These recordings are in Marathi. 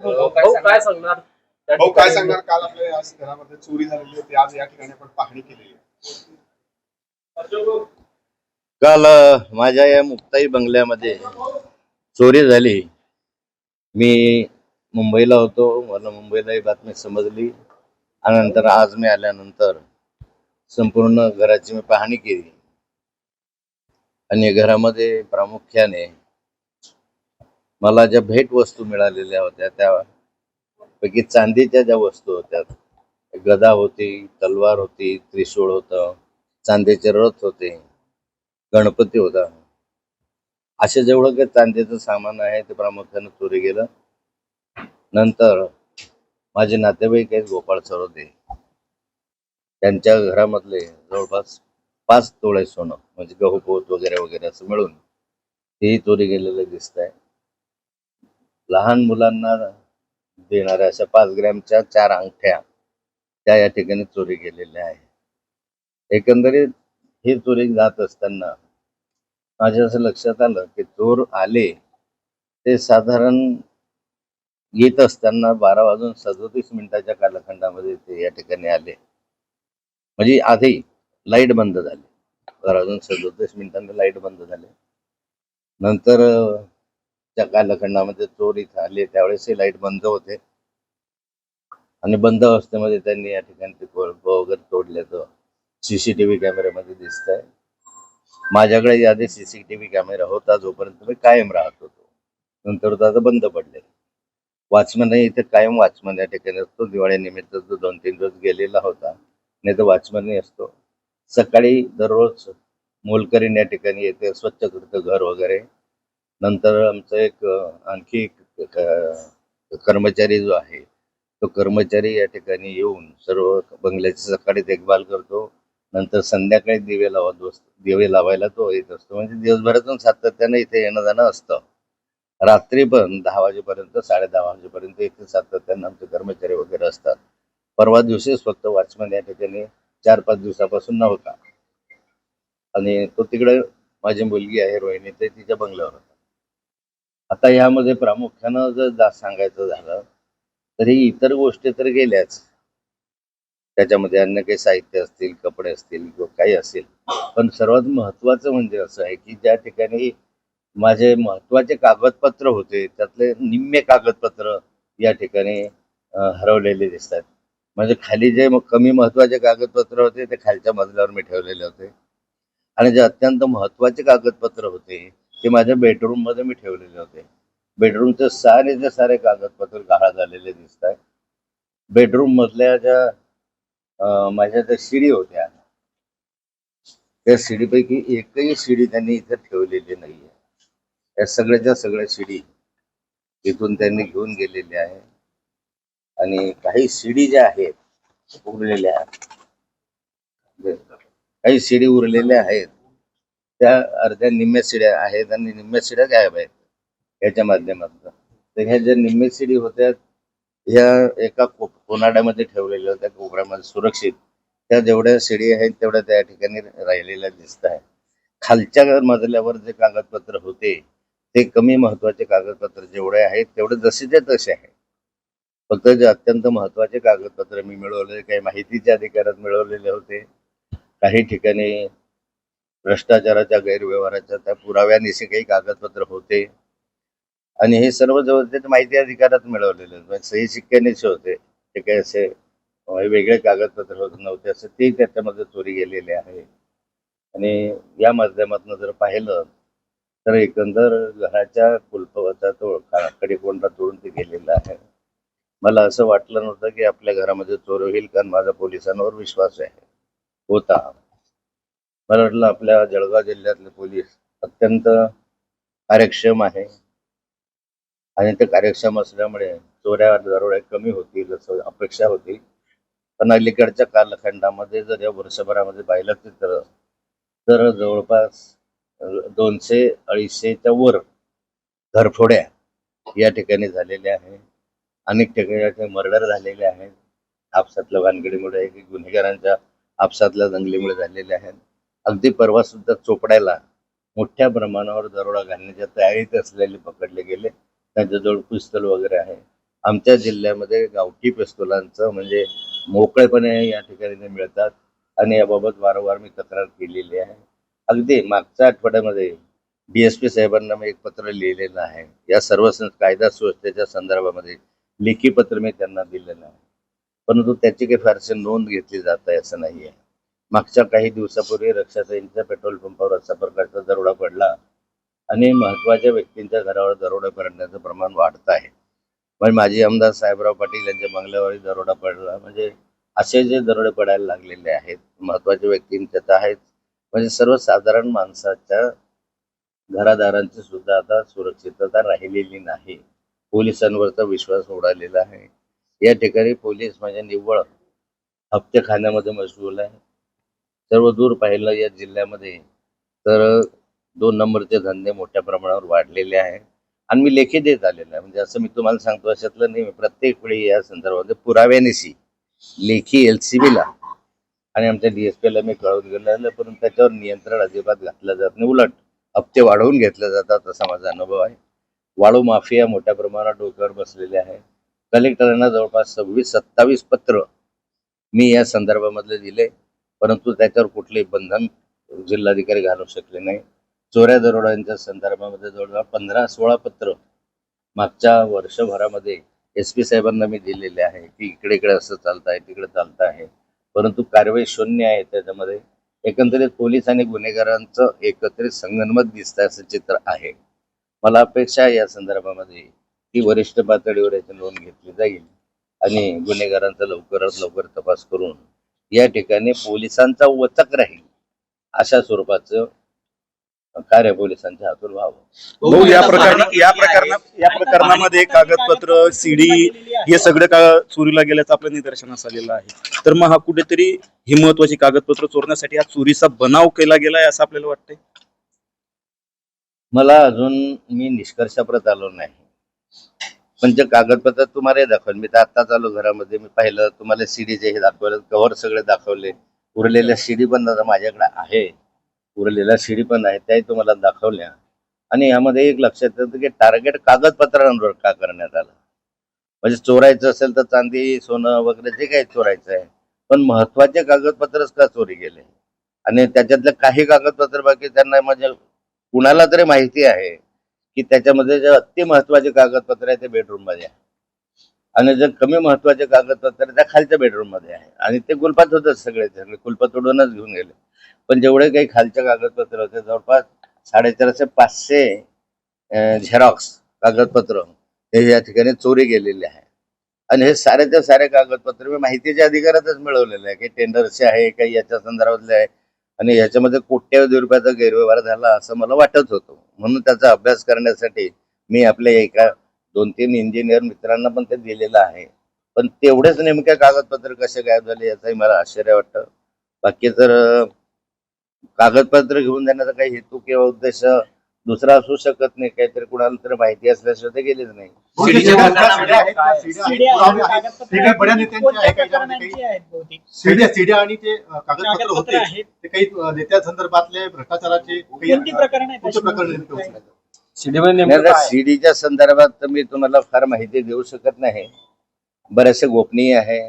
भाऊ काय सांगणार? भाऊ काय सांगणार? काल आपल्या घरामध्ये चोरी झालेली होती आज या ठिकाणी आपण पाहणी केलेली आहे. काल माझ्या या मुक्ताई बंगल्यामध्ये चोरी झाली. मी मुंबईला होतो मला मुंबईला ही बातमी समजली. आणि नंतर आज मी आल्यानंतर संपूर्ण घराची मी पाहणी केली. आणि घरामध्ये प्रामुख्याने मला ज्या भेट वस्तू मिळालेल्या होत्या त्यापैकी चांदीच्या ज्या वस्तू होत्या गदा होती तलवार होती त्रिशूळ होतं चांदीचे रथ होते गणपती होता. असे जेवढं काही चांदीचं सामान आहे ते प्रामुख्याने चोरी गेलं. नंतर माझे नातेवाईक आहेत गोपाळ सर होते त्यांच्या घरामधले जवळपास पाच तोळे सोनं म्हणजे गहू पोत वगैरे वगैरे असं मिळून तेही चोरी गेलेलं दिसत आहे लहान मुलांना देणाऱ्या अशा पाच ग्रॅमच्या चार अंगठ्या त्या या ठिकाणी चोरी गेलेल्या आहेत. एकंदरीत ही चोरी जात असताना माझ्या असं लक्षात आलं की चोर आले ते साधारण येत असताना बारा वाजून सदोतीस मिनिटाच्या कालखंडामध्ये ते या ठिकाणी आले. म्हणजे आधी लाइट बंद झाली. बारा वाजून सदोतीस मिनिटांनी लाइट बंद झाले. नंतर त्या कालखंडामध्ये चोर इथं आले त्यावेळेसही लाइट बंद होते. आणि बंद अवस्थेमध्ये त्यांनी या ठिकाणी बल्ब वगैरे तोडल्याचं सीसीटीव्ही कॅमेऱ्यामध्ये दिसत आहे माझ्याकडे आधी सीसीटीव्ही कॅमेरा होता. जोपर्यंत मी कायम राहत होतो. नंतर तो आता बंद पडले. वॉचमनही इथे कायम वॉचमन या ठिकाणी असतो. दिवाळीनिमित्त तो दोन तीन दिवस गेलेला होता. नाही तर वॉचमनही असतो. सकाळी दररोज मोलकरीण या ठिकाणी येते. स्वच्छ करतं घर वगैरे. नंतर आमचं एक आणखी एक कर्मचारी जो आहे तो कर्मचारी या ठिकाणी येऊन सर्व बंगल्याची सकाळी देखभाल करतो. नंतर संध्याकाळी दिवे लावत असतो दिवे लावायला तो येत असतो. म्हणजे दिवसभरातून सातत्यानं इथे येणं जाणं असतं. रात्री पण दहा वाजेपर्यंत साडे दहा वाजेपर्यंत इथे सातत्यानं आमचे कर्मचारी वगैरे असतात. परवा दिवशीच फक्त वॉचमन या ठिकाणी चार पाच दिवसापासून नव्हता. आणि तो तिकडे माझी मुलगी आहे रोहिणी ते तिच्या बंगल्यावर होता. आता यामध्ये प्रामुख्यानं जर जा सांगायचं झालं तरी इतर गोष्टी तर गेल्याच. त्याच्यामध्ये अन्य काही साहित्य असतील कपडे असतील किंवा काही असेल. पण सर्वात महत्वाचं म्हणजे असं आहे की ज्या ठिकाणी माझे महत्त्वाचे कागदपत्र होते त्यातले निम्मे कागदपत्र या ठिकाणी हरवलेले दिसतात. म्हणजे खाली जे कमी महत्त्वाचे कागदपत्र होते ते खालच्या मजल्यावर मी ठेवलेले होते. आणि जे अत्यंत महत्त्वाचे कागदपत्र होते ते माझ्या बेडरूममध्ये मी ठेवलेले होते. बेडरूमचे सारेचे सारे कागदपत्र गहाळ झालेले दिसत आहे बेडरूम मधल्या ज्या माझ्या ज्या शिडी होत्या त्या शिडीपैकी एकही शिडी त्यांनी इथे ठेवलेली नाहीये. या सगळ्याच्या सगळ्या शिडी इथून त्यांनी घेऊन गेलेल्या आहे आणि काही शिडी ज्या आहेत उरलेल्या काही शिडी उरलेल्या आहेत. त्या अर्ध्या निम्म्या शिड्या आहेत आणि निम्म्या शिड्या गायब आहेत याच्या माध्यमातून. तर ह्या ज्या निम्म्या शिडी होत्या ह्या एका को- कोनाड्यामध्ये ठेवलेल्या होत्या कोपऱ्यामध्ये सुरक्षित. त्या जेवढ्या शिडी आहेत तेवढ्या त्या ठिकाणी राहिलेल्या दिसत आहे खालच्या मजल्यावर जे कागदपत्र होते ते कमी महत्त्वाचे कागदपत्र जेवढे आहेत तेवढे जसे ते तसे आहे फक्त जे अत्यंत महत्त्वाचे कागदपत्र मी मिळवले काही माहितीच्या अधिकारात मिळवलेले होते. काही ठिकाणी भ्रष्टाचाराच्या गैरव्यवहाराच्या त्या पुराव्यानिशी काही कागदपत्र होते. आणि हे सर्व जवळ ते माहिती अधिकारात मिळवलेले म्हणजे सही शिक्क्यानेचे होते. ते काही असे वेगळे कागदपत्र होत नव्हते. असं ते त्याच्यामध्ये चोरी गेलेले आहे. आणि या माध्यमातून जर पाहिलं तर एकंदर घराच्या कुलपवाचा तो कडेकोंडा तोडून ते गेलेला आहे. मला असं वाटलं नव्हतं की आपल्या घरामध्ये चोर होईल कारण माझा पोलिसांवर विश्वास आहे. होता. मला वाटलं आपल्या जळगाव जिल्ह्यातले पोलीस अत्यंत कार्यक्षम आहे. आणि ते कार्यक्षम असल्यामुळे चोऱ्या दरोड्या कमी होतील असं अपेक्षा होती. पण अलीकडच्या कालखंडामध्ये जर या वर्षभरामध्ये पाहिलं तर तर जवळपास दोनशे अडीचशेच्या वर घरफोड्या या ठिकाणी झालेल्या आहे अनेक ठिकाणी मर्डर झालेले आहेत. आपसातल्या भानगडीमुळे गुन्हेगारांच्या आपसातल्या दंगलीमुळे झालेले आहेत. अगदी परवा सुद्धा चोपड्याला मोठ्या प्रमाणावर दरोडा घालण्याच्या तयारीत असलेले पकडले गेले. त्यांच्याजवळ पिस्तल वगैरे आहे. आमच्या जिल्ह्यामध्ये गावठी पिस्तुलांचं म्हणजे मोकळेपणे या ठिकाणी मिळतात आणि याबाबत वारंवार मी तक्रार केलेली आहे. अगदी मागच्या आठवड्यामध्ये डी एस पी साहेबांना मी एक पत्र लिहिलेलं आहे. या सर्व कायदा सुव्यवस्थेच्या संदर्भामध्ये लेखी पत्र मी त्यांना दिलेलं आहे. परंतु त्याची काही फारशी नोंद घेतली जात आहे असं नाही आहे मागच्या काही दिवसापूर्वी रक्षाताईंच्या पेट्रोल पंपावर असा प्रकारचा दरोडा पडला आणि महत्त्वाच्या व्यक्तींच्या घरावर दरोडा पडण्याचं प्रमाण वाढत आहे. म्हणजे माजी आमदार साहेबराव पाटील यांच्या बंगल्यावरही दरोडा पडला. म्हणजे असे जे दरोडे पडायला लागलेले आहेत महत्त्वाच्या व्यक्तींच्या तर आहेत म्हणजे सर्वसाधारण माणसाच्या घरादारांची सुद्धा आता सुरक्षितता राहिलेली नाही. पोलिसांवरचा विश्वास उडालेला आहे. या ठिकाणी पोलीस म्हणजे निव्वळ हप्ते खाण्यामध्ये मशगूल आहे. सर्व दूर पाहिलं या जिल्ह्यामध्ये तर दोन नंबरचे धंदे मोठ्या प्रमाणावर वाढलेले आहे आणि मी लेखी देत आलेलं आहे. म्हणजे असं मी तुम्हाला सांगतो अशातलं नाही प्रत्येक वेळी या संदर्भामध्ये पुराव्यानिशी लेखी एल सी बीला आणि आमच्या डीएसपीला मी कळवून गेलेलं आहे, परंतु त्याच्यावर नियंत्रण अजिबात घातलं जात नाही. उलट हप्ते वाढवून घेतले जातात असा माझा अनुभव आहे. वाळू माफिया मोठ्या प्रमाणात डोक्यावर बसलेले आहे कलेक्टरांना जवळपास सव्वीस सत्तावीस पत्र मी या संदर्भामधले दिले. परंतु त्याच्यावर कुठलेही बंधन जिल्हाधिकारी घालू शकले नाही. चोऱ्या दरोड्यांच्या संदर्भामध्ये जवळजवळ पंधरा सोळा पत्र मागच्या वर्षभरामध्ये एस पी साहेबांना मी दिलेले आहे की इकडे इकडे असं चालत आहे तिकडे चालत आहे. परंतु कारवाई शून्य आहे त्याच्यामध्ये. एकंदरीत पोलीस आणि गुन्हेगारांचं एकत्रित संगनमत दिसत असं चित्र आहे. मला अपेक्षा आहे या संदर्भामध्ये की वरिष्ठ पातळीवर याची नोंद घेतली जाईल आणि गुन्हेगारांचा लवकरात लवकर तपास करून या ठिकाणी पोलिसांचा वचक राहील. अशा स्वरूपाचं कार्य पोलिसांच्या हातून व्हावं. भाऊ या प्रकरणी या प्रकरणात या प्रकरणामध्ये कागदपत्र सीडी हे सगळं का चोरीला गेल्याचं आपल्या निदर्शनास आलेलं आहे. तर मग हा कुठेतरी ही महत्वाची कागदपत्र चोरण्यासाठी हा चोरीचा बनाव केला गेलाय असं आपल्याला वाटतंय? मला अजून मी निष्कर्षाप्रत आलो नाही. पण जे कागदपत्र तुम्हाला दाखवलं मी तर आत्ताच आलो घरामध्ये मी पाहिलं तुम्हाला सीडीचे हे दाखवलं कव्हर सगळे दाखवले. उरलेल्या सीडी पण आता माझ्याकडे आहे. उरलेल्या सीडी पण आहे त्याही तुम्हाला दाखवल्या. आणि यामध्ये एक लक्षात येतं की टार्गेट कागदपत्रांवर का करण्यात आलं? म्हणजे चोरायचं असेल तर चांदी सोनं वगैरे जे काही चोरायचं आहे पण महत्त्वाचे कागदपत्रच का चोरी गेले आणि त्याच्यातले काही कागदपत्र बाकी त्यांना म्हणजे कुणाला तरी माहिती आहे? की त्याच्यामध्ये जे अति महत्त्वाचे कागदपत्र आहे ते बेडरूममध्ये आहे. आणि जे कमी महत्त्वाचे कागदपत्र त्या खालच्या बेडरूममध्ये आहे. आणि ते कुलपात होतच सगळे सगळे कुलप तोडूनच घेऊन गेले. पण जेवढे काही खालचे कागदपत्र होते जवळपास साडेचारशे पाचशे झेरॉक्स कागदपत्र हे या ठिकाणी चोरी गेलेले आहे. आणि हे सारेच्या सारे कागदपत्र मी माहितीच्या अधिकारातच मिळवलेले आहे. काही टेंडरचे आहे काही याच्या संदर्भातले आहे. आणि याच्यामध्ये कोट्यावधी रुपयाचा गैरव्यवहार झाला असं मला वाटत होतं. म्हणून त्याचा अभ्यास करण्यासाठी मी आपल्या एका दोन तीन इंजिनियर मित्रांना पण ते दिलेलं आहे. पण तेवढेच नेमके कागदपत्र कसे गायब झाले याचंही मला आश्चर्य वाटतं. बाकी तर कागदपत्र घेऊन जाण्याचा काही हेतू किंवा उद्देश दुसरा असू शकत नाही काहीतरी कुणाला तरी माहिती असल्याशिवाय ते गेलेच नाही. आणि ते कागदपत्र होते. ते काही नेत्या संदर्भातले भ्रष्टाचाराचे प्रकरण? सीडीच्या संदर्भात तर मी तुम्हाला फार माहिती देऊ शकत नाही. बऱ्याचशा गोपनीय आहे.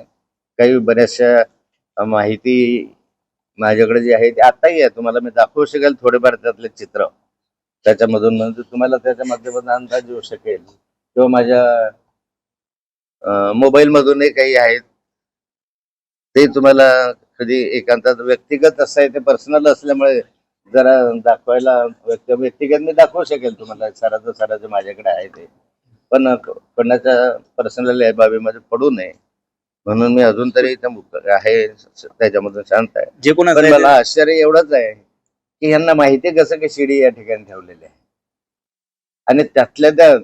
काही बऱ्याचशा माहिती माझ्याकडे जी आहे ती आताही आहे. तुम्हाला मी दाखवू शकेल थोडेफार त्यातले चित्र. त्याच्यामधून म्हणजे तुम्हाला त्याच्या माध्यमातून अंदाज येऊ शकेल. किंवा माझ्या मोबाईल मधूनही काही आहेत. ते तुम्हाला कधी एकांतात व्यक्तिगत असं आहे ते पर्सनल असल्यामुळे जरा दाखवायला व्यक्ती व्यक्तिगत मी दाखवू शकेल तुम्हाला. सराचं सराचं माझ्याकडे आहे ते. पण कोणाच्या पर्सनल बाबीमध्ये पडू नये. म्हणून मी अजून तरी आहे. त्याच्यामधून शांत आहे. जे मला आश्चर्य एवढंच आहे. की यांना माहिती आहे कसं की शिडी या ठिकाणी ठेवलेली आहे. आणि त्यातल्या त्या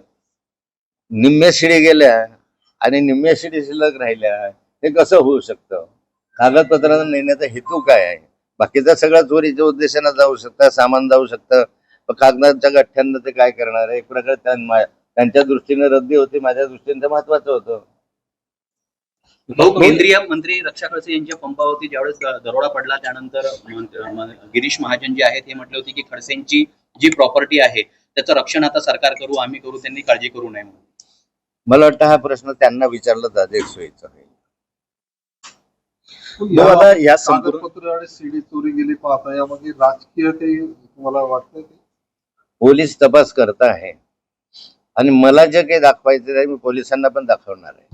निम्म्या शिडी गेल्या आणि निम्म्या शिडी शिल्लक राहिल्या हे कसं होऊ शकतं? कागदपत्रांना नेण्याचा हेतू काय आहे? बाकीचा सगळा चोरीच्या उद्देशानं जाऊ शकतं सामान जाऊ शकतं. पण कागदाच्या गठ्ठ्यांना ते काय करणार आहे? एक प्रकारे त्यां- त्यांच्या दृष्टीने रद्दी होती माझ्या दृष्टीने ते महत्वाचं होतं. भाऊ केंद्रीय मंत्री रक्षा खडसे यांच्या पंपावरती ज्यावेळेस दरोडा पडला त्यानंतर गिरीश महाजन जे आहेत ते म्हटले होते की खडसेंची जी प्रॉपर्टी आहे त्याचं रक्षण आता सरकार करू आम्ही करू त्यांनी काळजी करू नये म्हणून. मला वाटतं हा प्रश्न त्यांना विचारला जाते सोयीचा आता या संपूर्ण सीडी चोरी गेली पाहता यामध्ये राजकीय काही तुम्हाला वाटतंय की पोलीस तपास करत आहे. आणि मला जे काही दाखवायचं आहे मी पोलिसांना पण दाखवणार आहे.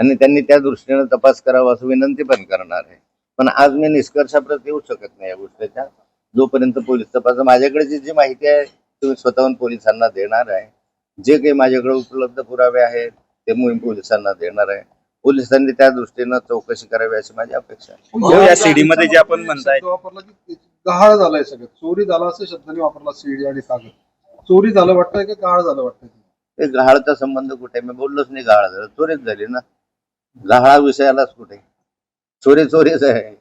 आणि त्यांनी त्या दृष्टीने तपास करावा असं विनंती पण करणार आहे. पण आज मी निष्कर्षाप्रत येऊ शकत नाही या गोष्टीच्या जोपर्यंत पोलीस तपास माझ्याकडे जी जी माहिती आहे तुम्ही स्वतःहून पोलिसांना देणार आहे. जे काही माझ्याकडे उपलब्ध पुरावे आहेत ते मी पोलिसांना देणार आहे. पोलिसांनी त्या दृष्टीनं चौकशी करावी अशी माझी अपेक्षा आहे. हो, या सीडी मध्ये जे आपण म्हणताय. वापरला की गहाळ झालाय सगळं. चोरी झाला असं शब्दाने वापरला सीडी आणि कागद. चोरी झालं वाटतंय की गहाळ झालं वाटतंय? ते गहाळचा संबंध कुठे? आहे? मी बोललोच नाही गहाळ झालं. चोरीच झाली ना. गहाळ विषयालाच कुठे? चोरी चोरीच आहे.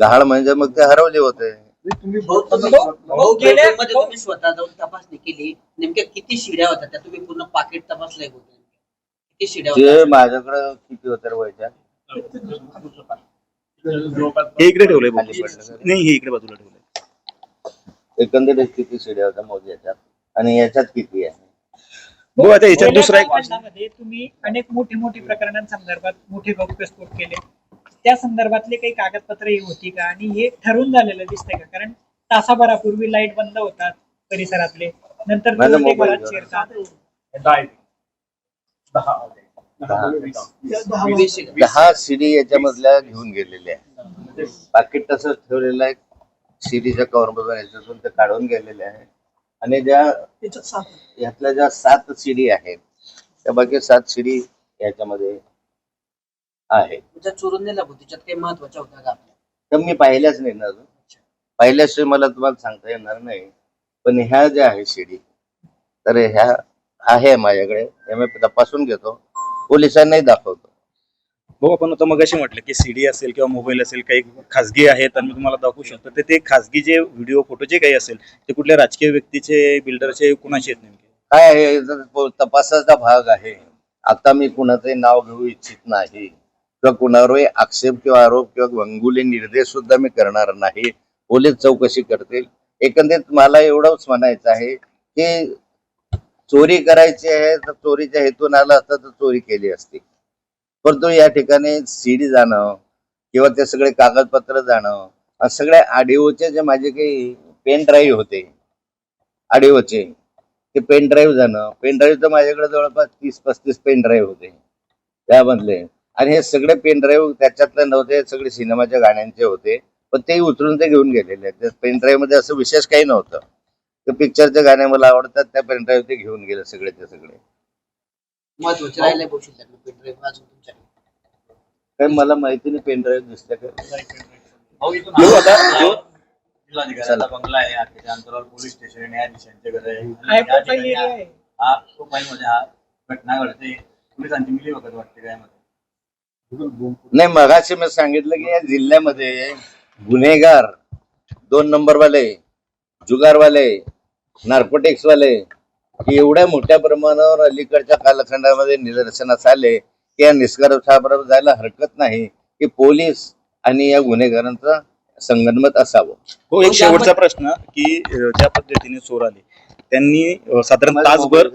गहाळ म्हणजे मग ते हरवले होते. नाही, तुम्ही भाऊ, बोलताना तुम्ही- म्हटलं- भाऊ, गेल्या- मध्ये तुम्ही स्वतः जाऊन तपासणी केली. नेमक्या किती शिड्या होत्या? त्या तुम्ही पूर्ण पाकिट तपासलंय होते किती शिड्या ते होत्या? माझ्याकडं किती होत्या रे हे इकडे ठेवलंय. खाली पडलं? नाही हे इकडे बाजूला ठेवलंय. एकंदरीत किती शिड्या होत्या मोज याच्यात आणि याच्यात किती आहे? भाऊ आता याच्यात गेल्या दुसरा एक कालखंडामध्ये तुम्ही अनेक मोठी मोठी प्रकरणांसंदर्भात मोठे गौप्यस्फोट केले. त्या संदर्भातले काही कागदपत्र ही होती का? आणि हे ठरून झालेलं दिसतंय का? कारण तासाभरापूर्वी लाइट बंद होतात परिसरातले. नंतर माझा चोरटे मोबाईल घरात शिरतात. दहा शिडी याच्यामधल्या घेऊन गेलेल्या आहे. पाकिट तसंच ठेवलेलं आहे. शिडीच्या कव्हर मधून याच्यातून ते काढून गेलेले आहे. आणि ज्या यातल्या ज्या सात शिडी आहेत त्या बाकी सात शिडी याच्यामध्ये आहे चोरून काही महत्त्वाच्या होत्या का तर मी पाहिल्याच नाही ना अजून. पाहिल्याशिवाय मला तुम्हाला सांगता येणार नाही. पण ह्या ज्या आहे शिडी तर ह्या आहे माझ्याकडे. मी तपासून घेतो. पोलिसांनाही दाखवतो. भाऊ आपण आता मगाशी म्हटलं की सीडी असेल किंवा मोबाईल असेल काही खासगी आहेत आणि मी तुम्हाला दाखवू शकतो. तर ते खासगी जे व्हिडिओ फोटो जे काही असेल ते कुठल्या राजकीय व्यक्तीचे बिल्डरचे कुणाचे आहेत नेमके? काय आहे हे तपासाचा भाग आहे आता मी कुणाचंही नाव घेऊ इच्छित नाही किंवा कुणावरही आक्षेप किंवा आरोप किंवा वंगुले निर्देश सुद्धा मी करणार नाही पोलीस चौकशी करतील. एकंदरीत मला एवढंच म्हणायचं आहे की चोरी करायची आहे तर चोरीच्या हेतून आला असता तर चोरी केली असती. परंतु या ठिकाणी सीडी जाणं किंवा ते सगळे कागदपत्र जाणं असे सगळे आडिओचे जे माझे काही पेन ड्राईव्ह होते आडिओचे ते पेन ड्राईव्ह जाणं. पेन ड्राईव्ह तर माझ्याकडे जवळपास तीस पस्तीस पेन ड्राईव्ह होते त्यामधले. आणि हे सगळे पेन ड्राईव्ह त्याच्यातले नव्हते सगळे सिनेमाच्या गाण्यांचे होते. पण ते उचलून ते घेऊन गेलेले आहेत. पेन ड्राईव्हमध्ये असं विशेष काही नव्हतं. ते पिक्चरचे गाणे मला आवडतात त्या पेन ड्राईव्ह ते घेऊन गेले सगळेचे सगळे. महत्त्वाचे राहिले भाऊ शिल्लक पेनड्राईव्ह अजून तुमच्याकडे. काही मला माहिती नाही पेन ड्राईव्ह दिसल्या का भाऊ इथून भाऊ, आता जो- जिल्हाधिकाऱ्याचा बंगला आहे त्याच्या अंतरावर पोलीस स्टेशन आहे न्यायाधीशांचे घर आहे हाय या ठिकाणी हा- हा प्रोफाईल मध्ये हा घटना घडते पोलिसांची मिली वगैरे वाटते काय मध्ये नाही मगाशी मी सांगितलं की या जिल्ह्यामध्ये गुन्हेगार दोन नंबर वाले जुगारवाले नार्कोटिक्स वाले हे एवढ्या मोठ्या प्रमाणावर अलीकडच्या कालखंडामध्ये निदर्शनास आले की या निष्कर्षाबरोबर जायला हरकत नाही की पोलीस आणि या गुन्हेगारांचा संगनमत असावं. हो एक शेवटचा प्रश्न की ज्या पद्धतीने चोर आले त्यांनी साधारण तासभर.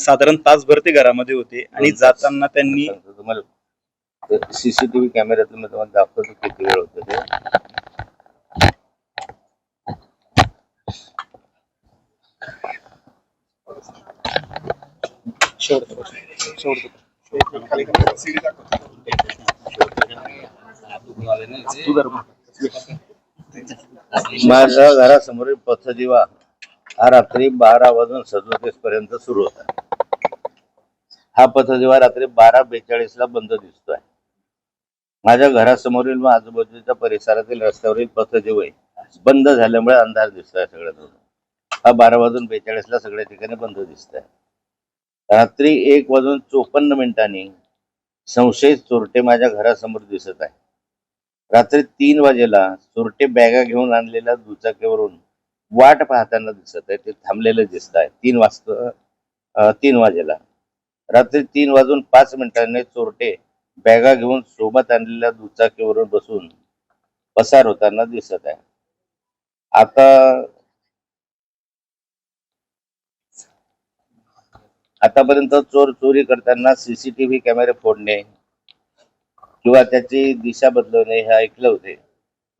साधारण तासभर ते घरामध्ये होते आणि जाताना त्यांनी तुम्हाला. सीसीटीव्ही कॅमेऱ्यातून मी तुम्हाला दाखवतो किती वेळ होतं ते शेवटचा प्रश्न शेवटचा माझ्या घरासमोरील पथदिवा हा रात्री बारा वाजून सदोतीस पर्यंत सुरू होता. हा पथदिवा रात्री बारा बेचाळीस ला बंद दिसतोय. माझ्या घरासमोरील व आजूबाजूच्या परिसरातील रस्त्यावरील पथदिवे बंद झाल्यामुळे अंधार दिसतोय सगळ्यात हा बारा वाजून बेचाळीस ला सगळ्या ठिकाणी बंद दिसतोय. रात्री एक वाजून चोपन्न मिनिटांनी संशयित चोरटे माझ्या घरासमोर दिसत आहे रात्री तीन वाजेला चोरटे बॅगा घेऊन आणलेल्या दुचाकीवरून वाट पाहताना दिसत आहे ते थांबलेले दिसत आहे तीन वाजता तीन वाजेला. रात्री तीन वाजून पाच मिनिटांनी चोरटे बॅगा घेऊन सोबत आणलेल्या दुचाकीवरून बसून पसार होताना दिसत आहे आता आतापर्यंत चोर चोरी करताना सीसीटीव्ही कॅमेरे फोडणे किंवा त्याची दिशा बदलवणे हे ऐकले होते.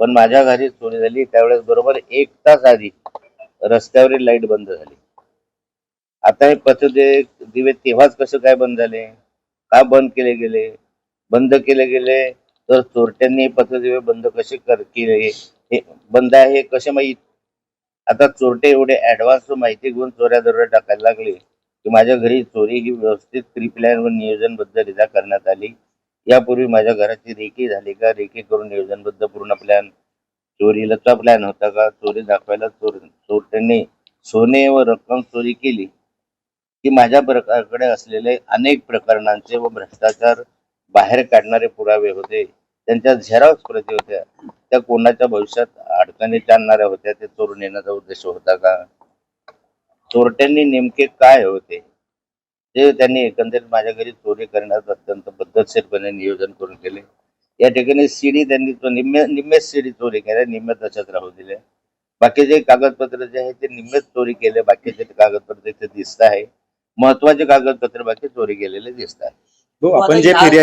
पण माझ्या घरी चोरी झाली. त्यावेळेस बरोबर एक तास आधी रस्त्यावरील लाइट बंद झाली. आता हे पथदे दिवे तेव्हाच कसं काय बंद झाले? का बंद केले गेले? बंद केले गेले तर चोरट्यांनी पथदिवे बंद कसे कर केले? हे बंद आहे हे कसे माहीत? आता चोरटे एवढे ऍडव्हान्स माहिती घेऊन चोऱ्या दरोड्या टाकायला लागले. की माझ्या घरी चोरी ही व्यवस्थित प्री प्लॅन व नियोजनबद्ध नियोजनबद्धरित्या करण्यात आली. यापूर्वी माझ्या घराची रेकी झाली का? रेकी करून नियोजनबद्ध पूर्ण प्लॅन चोरीलाचा प्लॅन होता का? चोरी दाखवायला चोर चोरट्यांनी सोने व रक्कम चोरी केली. की माझ्या प्रकारकडे असलेले अनेक प्रकरणांचे व भ्रष्टाचार बाहेर काढणारे पुरावे होते. त्यांच्या झेरावच प्रती होत्या. त्या कोणाच्या भविष्यात अडचणीत आणणाऱ्या होत्या? ते चोरून येण्याचा उद्देश होता का? चोरट्यांनी नेमके काय होते? ते त्यांनी एकंदरीत माझ्या घरी चोरी करण्यात अत्यंत पद्धतशीरपणे नियोजन करून केले. या ठिकाणी सीडी त्यांनी तो निम्मे निम्मेच सीडी चोरी केल्या निम्मे तशाच राहू दिले बाकीचे कागदपत्र जे आहे ते निम्मेच चोरी केले बाकीचे कागदपत्र इथे दिसत आहे महत्त्वाचे कागदपत्र बाकी चोरी केलेले दिसत आपण जे फिर्यादी